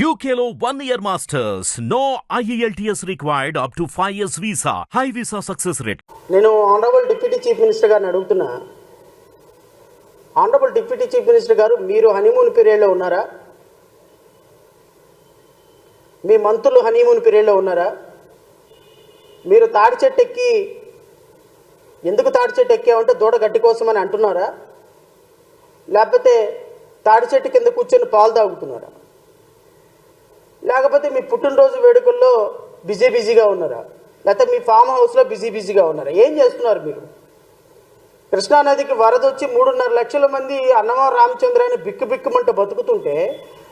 యూకేలో one year masters no E IELTS required up to 5 years visa. High visa success rate. నేను honourable deputy chief minister గారిని అడుగుతున్నా. Honourable deputy chief minister గారు మీరు honeymoon పీరియడ్లో ఉన్నారా? మీ మంత్రులు హనీమూన్ పీరియడ్లో ఉన్నారా? మీరు తాడి చెట్టు ఎక్కి ఎందుకు తాడి చెట్టు ఎక్కామంటే దూడ గడ్డి కోసం అని అంటున్నారా? లేకపోతే తాడి చెట్టు కింద కూర్చొని పాలు తాగుతున్నారా? లేకపోతే మీ పుట్టినరోజు వేడుకల్లో బిజీ బిజీగా ఉన్నారా? లేకపోతే మీ ఫామ్ హౌస్లో బిజీ బిజీగా ఉన్నారా? ఏం చేస్తున్నారు మీరు? కృష్ణానదికి వరద వచ్చి మూడున్నర లక్షల మంది అన్నమా రామచంద్రాన్ని బిక్కు బిక్కుమంటూ బతుకుతుంటే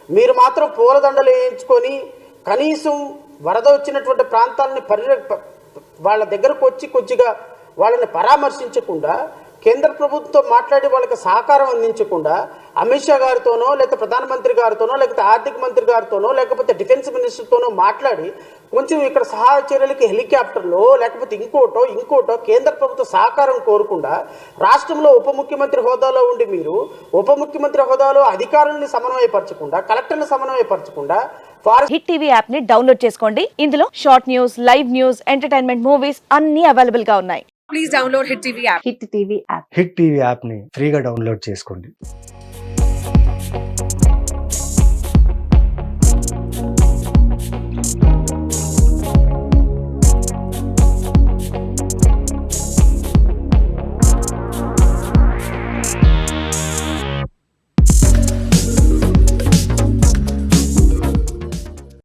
మీరు మాత్రం పూలదండలు వేయించుకొని కనీసం వరద వచ్చినటువంటి ప్రాంతాలని పరి వాళ్ళ దగ్గరకు వచ్చి కొద్దిగా వాళ్ళని పరామర్శించకుండా కేంద్ర ప్రభుత్వంతో మాట్లాడి వాళ్ళకి సహకారం అందించకుండా అమిత్ షా గారితోనో లేకపోతే ప్రధానమంత్రి గారితోనో లేకపోతే ఆర్థిక మంత్రి గారితోనో లేకపోతే డిఫెన్స్ మినిస్టర్తోనో మాట్లాడి కొంచెం ఇక్కడ సహాయ చర్యలకి హెలికాప్టర్లో లేకపోతే ఇంకోటో ఇంకోటో కేంద్ర ప్రభుత్వ సహకారం కోరకుండా రాష్ట్రంలో ఉప ముఖ్యమంత్రి హోదాలో ఉండి మీరు ఉప ముఖ్యమంత్రి హోదాలో అధికారుల్ని సమన్వయపరచకుండా కలెక్టర్ని సమన్వయపరచకుండా హిట్ టీవీ యాప్ని డౌన్లోడ్ చేసుకోండి. ఇందులో short news live news entertainment movies అన్ని అవైలబుల్గా ఉన్నాయి. please download Hit TV app. Hit TV app. Hit TV యాప్ని ఫ్రీగా డౌన్లోడ్ చేసుకోండి. Bye.